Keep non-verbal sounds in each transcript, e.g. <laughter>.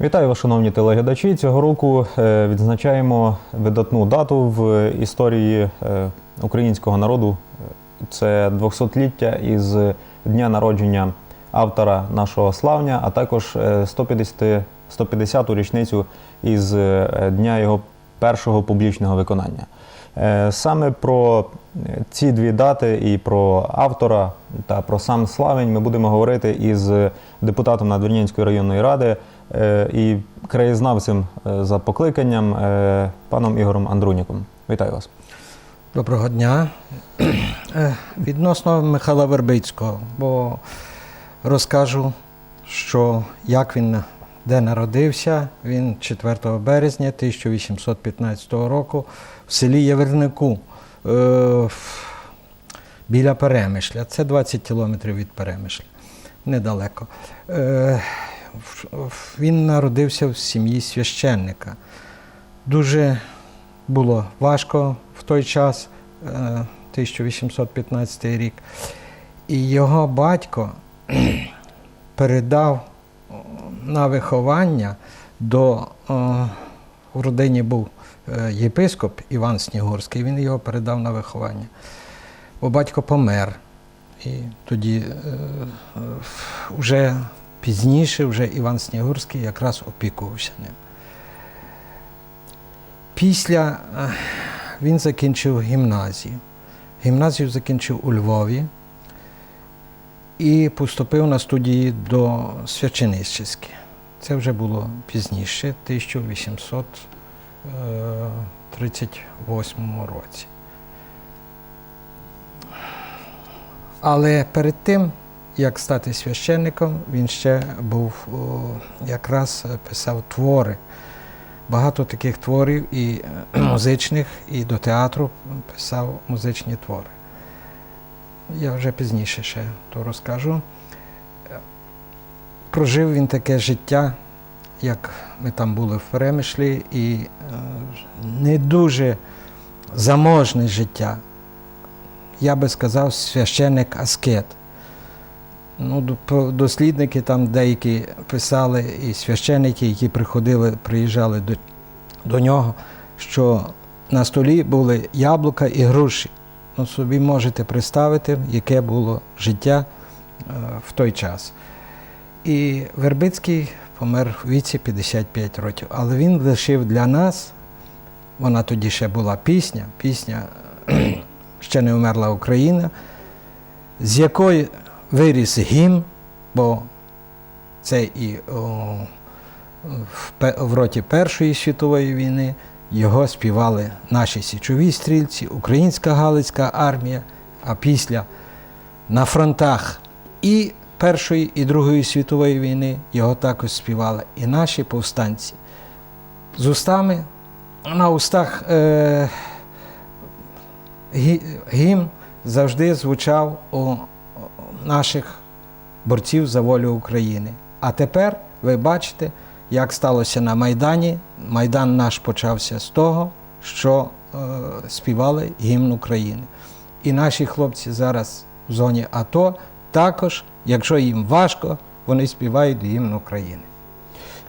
Вітаю вас, шановні телеглядачі. Цього року е, відзначаємо видатну дату в історії е, українського народу. Це 200-ліття із дня народження автора нашого славня, а також е, 150 150-ту річницю із е, дня його першого публічного виконання. Е, Саме про ці дві дати і про автора та про сам славень ми будемо говорити із депутатом Надвірнянської районної ради е, і краєзнавцем е, за покликанням паном Ігорем Андруніком. Вітаю вас. Доброго дня. Відносно Михайла Вербицького, бо розкажу, що як він де народився. Він 4 березня 1815 року в селі Явернику е, біля Перемишля. Це 20 кілометрів від Перемишля. Недалеко. Е, Він народився в сім'ї священника. Дуже було важко в той час, е, 1815 рік. І його батько <clears throat> передав на виховання до в родині був е, єпископ Іван Снігурський, він його передав на виховання. Бо батько помер. І тоді е, е, вже пізніше вже Іван Снігурський якраз опікувався ним. Після він закінчив гімназію. Гімназію закінчив у Львові і поступив на студії до Свяченищеське. Це вже було пізніше, в 1838 році. Але перед тим, як стати священником, він ще був якраз писав твори. Багато таких творів і е, <clears throat> музичних, і до театру писав музичні твори. Я вже пізніше ще то розкажу. Прожив він таке життя, як ми там були в Перемишлі, і е, не дуже заможне життя. Я би сказав, священник аскет. Ну, дослідники там деякі писали, і священники, які приходили, приїжджали до, до нього, що на столі були яблука і груші. Ну, собі можете представити, яке було життя е, в той час. І Вербицький помер в віці 55 років. Але він лишив для нас, вона тоді ще була пісня, пісня <clears throat> Ще не вмерла Україна, з якої виріс гімн, бо це і о, в, в роті Першої світової війни його співали наші січові стрільці, українська Галицька армія, а після на фронтах і Першої, і Другої світової війни його також співали і наші повстанці. З устами на устах е, гімн завжди звучав у наших борців за волю України. А тепер ви бачите, як сталося на Майдані. Майдан наш почався з того, що е, співали гімн України. І наші хлопці зараз в зоні АТО також, якщо їм важко, вони співають гімн України.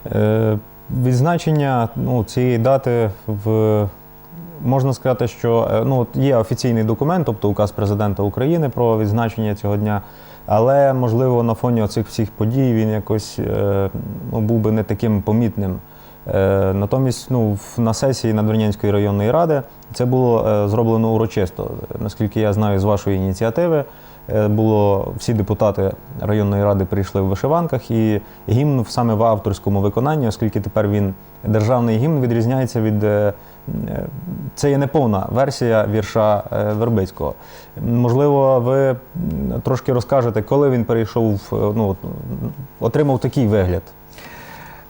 Е, Відзначення ну, цієї дати в можна сказати, що е, ну, є офіційний документ, тобто указ президента України про відзначення цього дня. Але можливо на фоні оцих всіх подій він якось е, ну, був би не таким помітним. Е, Натомість, ну, на сесії Надвірнянської районної ради це було зроблено урочисто. Наскільки я знаю, з вашої ініціативи було всі депутати районної ради прийшли в вишиванках, і гімн саме в авторському виконанні, оскільки тепер він державний гімн відрізняється від. е, е, Це є неповна версія вірша е, Вербицького. Можливо, ви трошки розкажете, коли він перейшов, е, ну, отримав такий вигляд.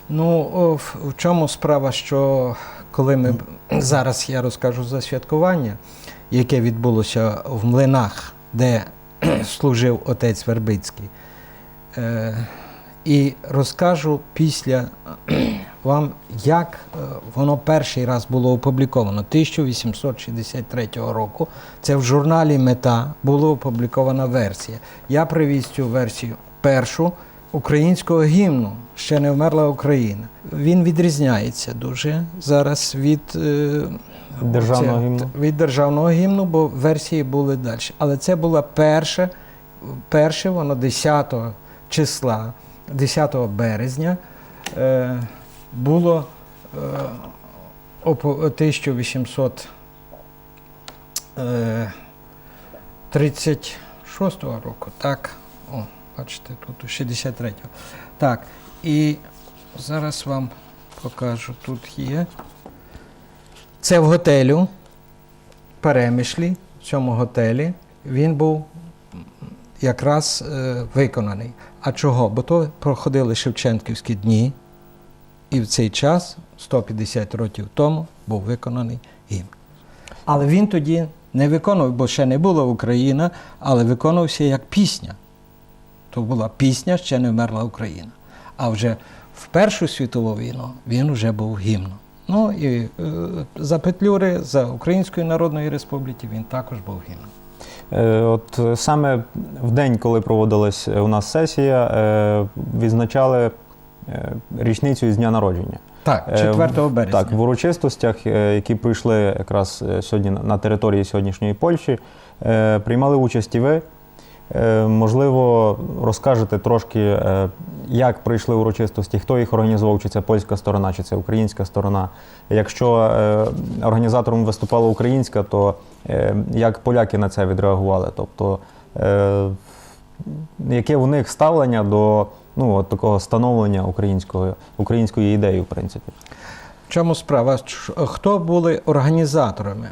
Ну, в чому справа, що коли ми зараз я розкажу за святкування, яке відбулося в млинах, де <clears throat> служив отець Вербицький, е, і розкажу після <clears throat> вам, як е, воно перший раз було опубліковано 1863 року. Це в журналі Мета була опублікована версія. Я привіз цю версію першу українського гімну ще не вмерла Україна. Він відрізняється дуже зараз від е, Державного це- гімну? Від державного гімну, бо версії були далі. Але це була перша, перше, воно 10 числа, 10 березня е, було е, опо- 1800 е, 36-го року, так. О, бачите, тут у 63-го. Так, і зараз вам покажу, тут є. Це в готелю Перемишлі, в цьому готелі, він був якраз е, виконаний. А чого? Бо то проходили Шевченківські дні, і в цей час, 150 років тому, був виконаний гімн. Але він тоді не виконував, бо ще не була Україна, але виконувався як пісня. То була пісня, ще не вмерла Україна. А вже в Першу світову війну він вже був гімном. Ну і е, за Петлюри, за Української Народної Республіки він також був гімном. Е, От саме в день, коли проводилась у нас сесія, е, відзначали річницю з дня народження. Так, Е, 4 березня. Так, в урочистостях, які пройшли якраз сьогодні на- території сьогоднішньої Польщі, приймали участь і ви. Е, Можливо, розкажете трошки, е, як прийшли урочистості, хто їх організував, чи це польська сторона, чи це українська сторона. Якщо е, організатором виступала українська, то як поляки на це відреагували? Тобто, яке у них ставлення до ну, от такого становлення української, української ідеї, в принципі? В чому справа? Хто були організаторами?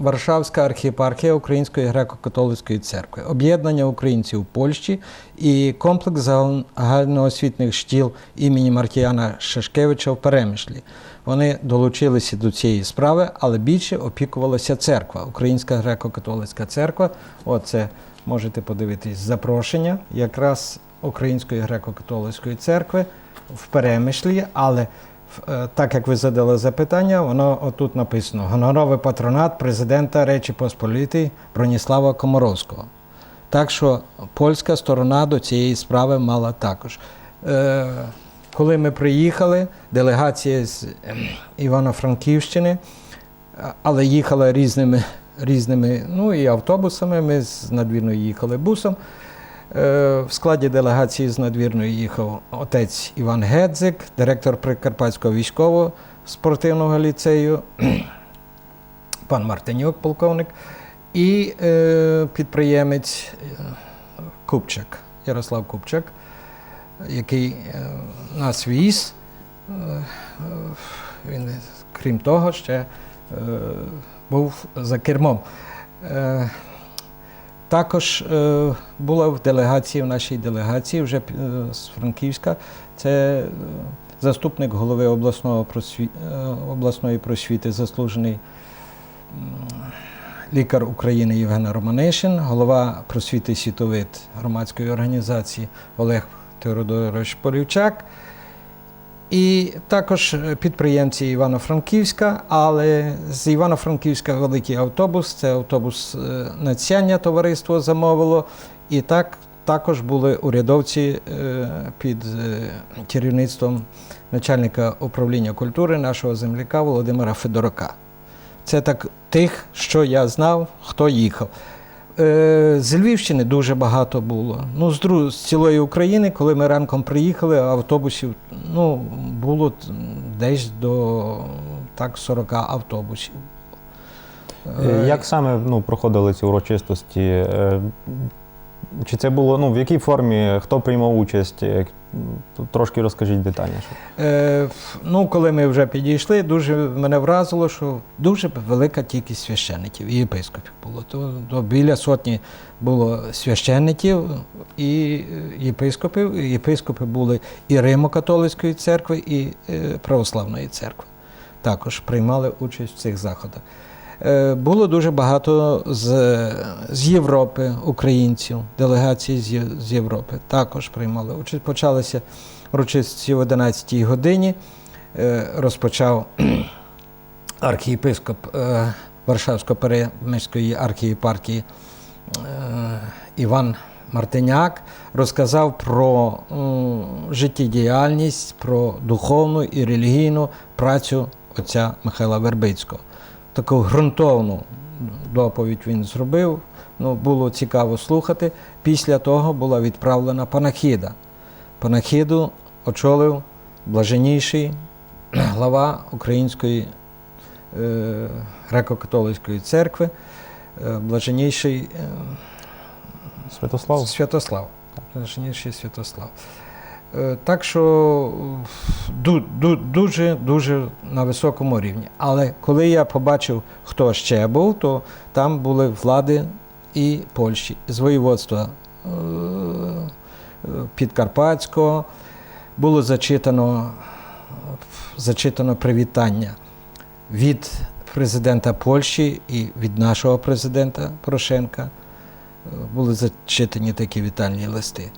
Перемисько-Варшавська архієпархія Української греко-католицької церкви, об'єднання українців в Польщі і комплекс загал- загальноосвітних шкіл імені Маркіяна Шашкевича в Перемишлі. Вони долучилися до цієї справи, але більше опікувалася церква, Українська греко-католицька церква. Оце можете подивитись запрошення якраз Української греко-католицької церкви в Перемишлі, але так як ви задали запитання, воно отут написано: гоноровий патронат президента Речі Посполітої Броніслава Комаровського. Так що польська сторона до цієї справи мала також. Е, коли ми приїхали, делегація з ем, Івано-Франківщини, але їхала різними, різними ну і автобусами. Ми з надвірної їхали бусом. Е, В складі делегації з надвірної їхав отець Іван Гедзик, директор Прикарпатського військового спортивного ліцею, <clears throat> пан Мартинюк, полковник, і е, підприємець е, Купчак, Ярослав Купчак, який нас віз. Він, крім того, ще був за кермом. Також е, була в делегації, в нашій делегації, вже е, з Франківська, це е, заступник голови обласного просві... обласної просвіти, заслужений лікар України Євген Романишин, голова просвіти світовид громадської організації Олег Теодорович Полівчак. І також е, підприємці Івано-Франківська, але з Івано-Франківська великий автобус, це автобус е, Національне товариство замовило. І так також були урядовці е, під керівництвом начальника управління культури нашого земляка Володимира Федорука. Це так тих, що я знав, хто їхав. Е, З Львівщини дуже багато було. Ну, з, друг, з цілої України, коли ми ранком приїхали, автобусів ну, було десь до так, 40 автобусів. Е, Як саме ну, проходили ці урочистості? Чи це було ну, в якій формі, хто приймав участь? Е, Трошки розкажіть детальніше. Е, ну, коли ми вже підійшли, дуже мене вразило, що дуже велика кількість священників і єпископів було. То, то біля сотні було священників і е, єпископів. Єпископи були і Римо-католицької церкви, і е, православної церкви. Також приймали участь в цих заходах. Е, Було дуже багато з, з Європи українців, делегації з, з Європи також приймали участь. Почалися урочисті в 11 годині. Е, Розпочав <clears throat> архієпископ е, Варшавсько-Перемиської архієпархії Іван Мартиняк розказав про життєдіяльність, про духовну і релігійну працю отця Михайла Вербицького. Таку ґрунтовну доповідь він зробив. Ну, було цікаво слухати. Після того була відправлена панахіда. Панахіду очолив блаженніший глава Української е, греко-католицької церкви, е, блаженніший е, Святослав? Святослав. Блаженніший Святослав. Е, Так що ду- ду- дуже дуже на високому рівні. Але коли я побачив, хто ще був, то там були влади і Польщі, з воєводства е, Підкарпатського. Було зачитано, зачитано привітання від президента Польщі і від нашого президента Порошенка. Е, Були зачитані такі вітальні листи.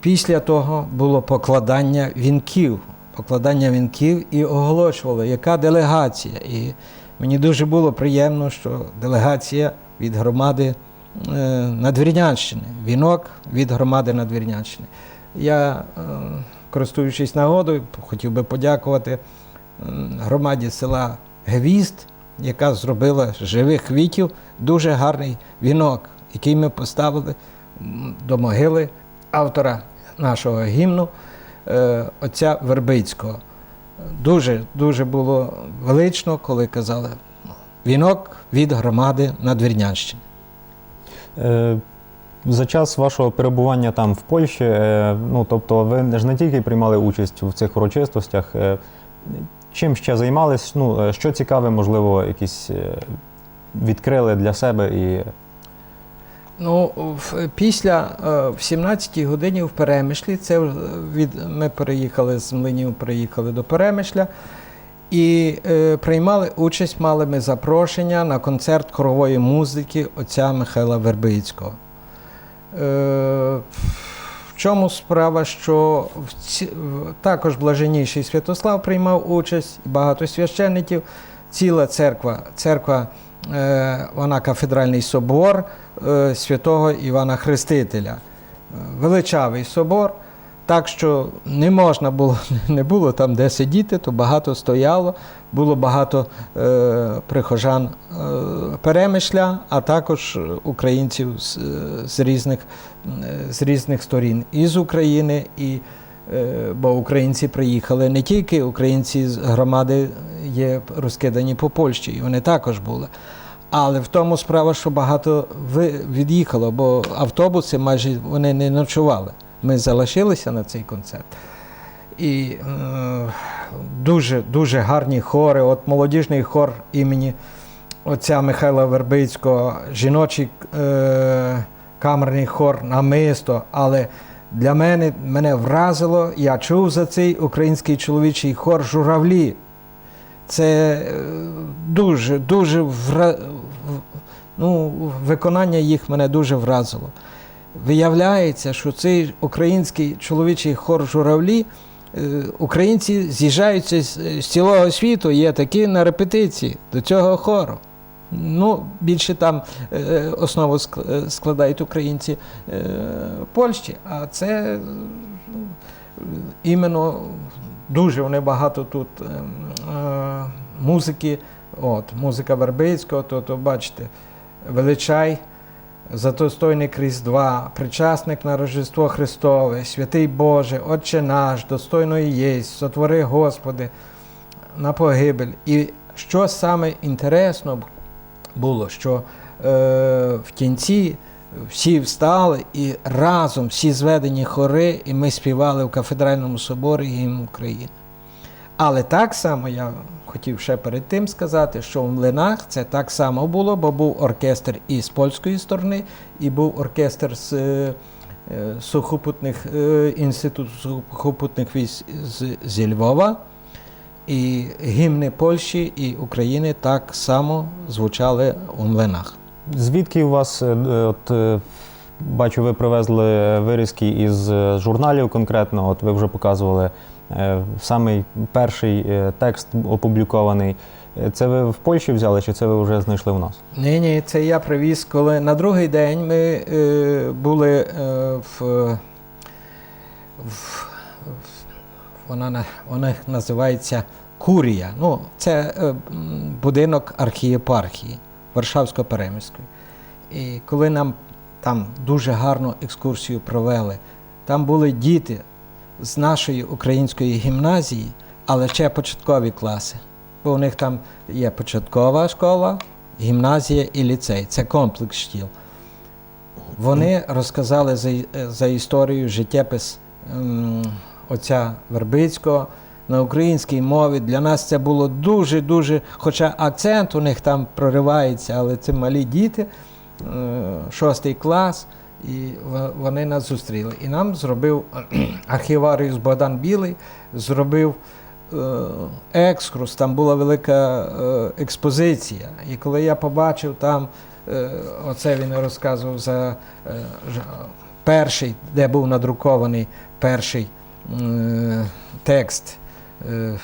Після того було покладання вінків. Покладання вінків і оголошували, яка делегація. І мені дуже було приємно, що делегація від громади е, Надвірнянщини, вінок від громади Надвірнянщини. Я, е, користуючись нагодою, хотів би подякувати громаді села Гвізд, яка зробила живих квітів дуже гарний вінок, який ми поставили до могили автора нашого гімну, е, отця Вербицького. Дуже, дуже було велично, коли казали вінок від громади Надвірнянщини. Е, За час вашого перебування там в Польщі, е, ну тобто, ви ж не тільки приймали участь в цих урочистостях, чим ще займались? Ну, що цікаве, можливо, якісь відкрили для себе і Ну, після е, в 17-й годині в Перемишлі, це від, ми переїхали з Млинів, переїхали до Перемишля і е, приймали участь, мали ми запрошення на концерт хорової музики отця Михайла Вербицького. Е, в чому справа, що в ці, також блаженніший Святослав приймав участь, багато священників, ціла церква, церква, вона кафедральний собор е, святого Івана Хрестителя. Е, Величавий собор, так що не можна було, <laughs> не було там де сидіти, то багато стояло, було багато е, прихожан е, перемишля, а також українців з, е, з, різних, е, з різних сторін, і з України, і, е, бо українці приїхали не тільки українці з громади є розкидані по Польщі, і вони також були. Але в тому справа, що багато від'їхало, бо автобуси майже вони не ночували. Ми залишилися на цей концерт. І е, дуже, дуже гарні хори. От молодіжний хор імені отця Михайла Вербицького, жіночий е, камерний хор намисто. Але для мене мене вразило, я чув за цей український чоловічий хор журавлі. Це е, дуже, дуже вра... ну, виконання їх мене дуже вразило. Виявляється, що цей український чоловічий хор журавлі, е, українці з'їжджаються з, з цілого світу, є такі на репетиції до цього хору. Ну, більше там е, основу е, складають українці е, Польщі, а це е, іменно дуже вони багато тут музики. От, музика Вербицького, то, то бачите, величай, затостойник Різдва, причасник на Рождество Христове, святий Боже, Отче наш, достойно єсть, сотвори Господи, на погибель. І що саме інтересно було, що е, в кінці всі встали і разом всі зведені хори, і ми співали в кафедральному соборі гімн України. Але так само я хотів ще перед тим сказати, що в млинах це так само було, бо був оркестр і з польської сторони, і був оркестр з е, сухопутних е, інституту сухопутних військ з, зі Львова. І гімни Польщі і України так само звучали у млинах. звідки у вас, е, от е, бачу, ви привезли вирізки із е, журналів конкретно, от ви вже показували самий перший текст опублікований. Це ви в Польщі взяли, чи це ви вже знайшли в нас? Ні, ні, це я привіз, коли на другий день ми е, були е, в, в, в вона, вона називається Курія. Ну, це е, будинок архієпархії Варшавсько-Переміської. І коли нам там дуже гарну екскурсію провели, там були діти з нашої української гімназії, але ще початкові класи. Бо у них там є початкова школа, гімназія і ліцей. Це комплекс шкіл. Вони розказали за, за історію життєпис ем, отця Вербицького на українській мові. Для нас це було дуже-дуже, хоча акцент у них там проривається, але це малі діти, е, шостий клас, і вони нас зустріли. І нам зробив <clears throat> архіваріус Богдан Білий, зробив е, екскурс, там була велика е, експозиція. І коли я побачив там, оце він розказував за перший, де був надрукований перший текст е,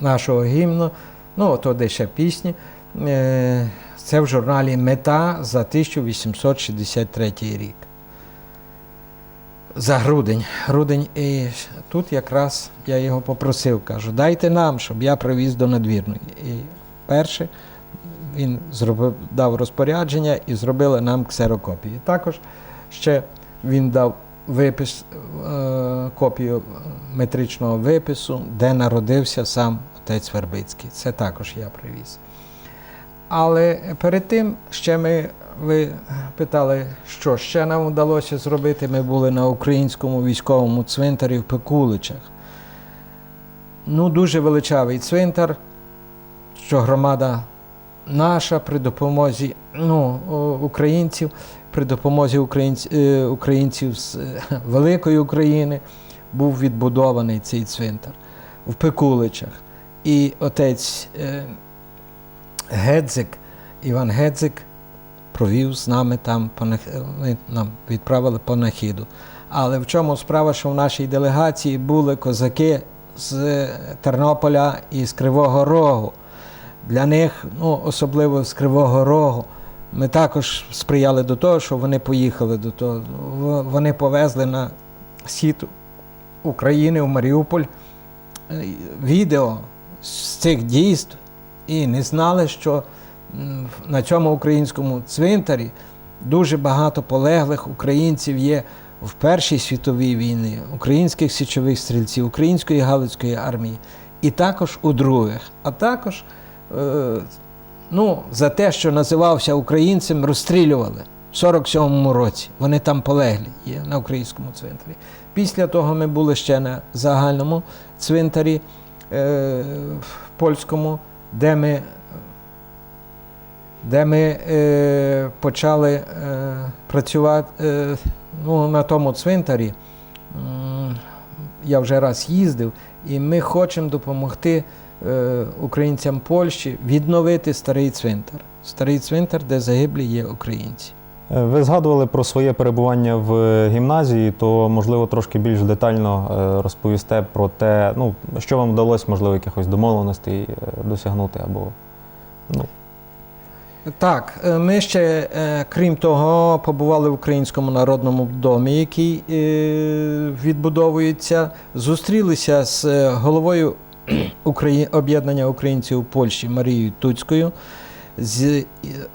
нашого гімну, ну, то де пісні. Е, Це в журналі Мета за 1863 рік. За грудень. грудень. І тут якраз я його попросив, кажу, дайте нам, щоб я привіз до надвірної. І перше він зробив, дав розпорядження і зробили нам ксерокопії. Також ще він дав випис, е, копію метричного випису, де народився сам отець Вербицький. Це також я привіз. Але перед тим ще ми, ви питали, що ще нам вдалося зробити. Ми були на українському військовому цвинтарі в Пекуличах. Ну, дуже величавий цвинтар, що громада наша при допомозі ну, українців, при допомозі українць, е, українців з е, Великої України був відбудований цей цвинтар в Пекуличах. І отець е, Гедзик, Іван Гедзик провів з нами там, вони нам відправили панахіду. Але в чому справа, що в нашій делегації були козаки з Тернополя і з Кривого Рогу. Для них, ну, особливо з Кривого Рогу, ми також сприяли до того, що вони поїхали до того. Вони повезли на схід України в Маріуполь е, відео з цих дійств і не знали, що на цьому українському цвинтарі дуже багато полеглих українців є в Першій світовій війні, українських січових стрільців, української Галицької армії, і також у других. А також ну, за те, що називався українцем, розстрілювали в 47-му році. Вони там полеглі є на українському цвинтарі. Після того ми були ще на загальному цвинтарі е, в польському, де ми, де ми е, почали е, працювати е, ну, на тому цвинтарі. Я вже раз їздив, і ми хочемо допомогти е, українцям Польщі відновити старий цвинтар. Старий цвинтар, де загиблі є українці. Е, Ви згадували про своє перебування в гімназії, то можливо трошки більш детально е, розповісте про те, ну що вам вдалося, можливо, якихось домовленостей е, досягнути або ну, Так, е, ми ще, е, крім того, побували в Українському народному домі, який е, відбудовується. Зустрілися з е, головою Украї- об'єднання українців у Польщі Марією Туцькою. З,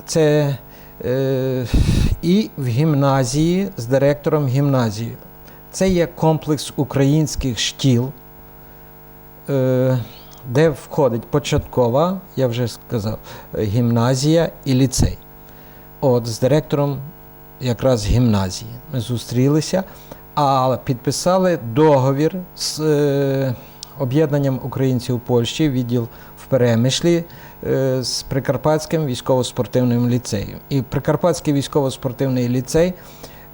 це е, і в гімназії з директором гімназії. Це є комплекс українських шкіл. Е, де входить початкова, я вже сказав, е, гімназія і ліцей. От з директором якраз гімназії ми зустрілися, а підписали договір з е, об'єднанням українців Польщі, відділ в Перемишлі е, з Прикарпатським військово-спортивним ліцеєм. І Прикарпатський військово-спортивний ліцей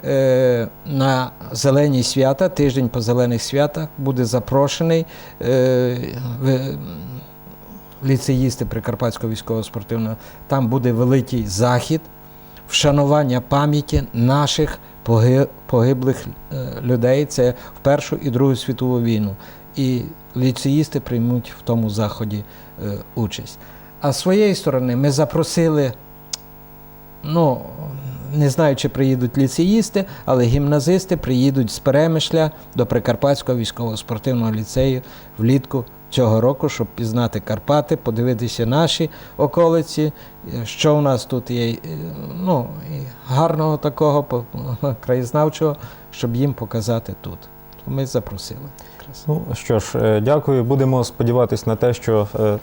е, на зелені свята, тиждень по зелених святах, буде запрошений е, ліцеїсти Прикарпатського військово-спортивного. Там буде великий захід, вшанування пам'яті наших погиблих людей. Це в Першу і Другу світову війну. І ліцеїсти приймуть в тому заході е, участь. А з своєї сторони ми запросили, ну, не знаю, чи приїдуть ліцеїсти, але гімназисти приїдуть з Перемишля до Прикарпатського військово-спортивного ліцею влітку цього року, щоб пізнати Карпати, подивитися наші околиці, що у нас тут є ну, гарного такого <laughs> краєзнавчого, щоб їм показати тут. Ми запросили. Якраз. Ну що ж, е, дякую. Будемо сподіватися на те, що е,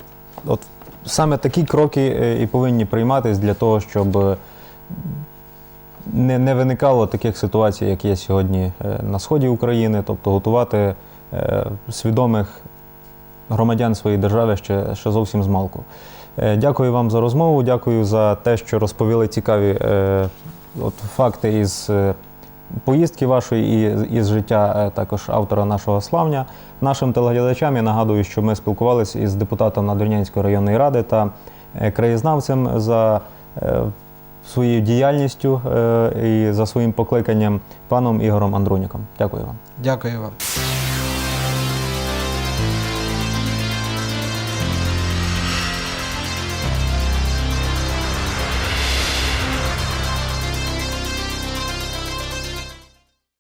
от саме такі кроки е, і повинні прийматись для того, щоб не, не виникало таких ситуацій, як є сьогодні на сході України, тобто готувати свідомих громадян своєї держави ще, ще зовсім змалку. Дякую вам за розмову, дякую за те, що розповіли цікаві от, факти із поїздки вашої і із життя е, також автора нашого славня. Нашим телеглядачам я нагадую, що ми спілкувалися із депутатом Надвірнянської районної ради та е, краєзнавцем за е, своєю діяльністю і за своїм покликанням паном Ігором Андруніком. Дякую вам. Дякую вам.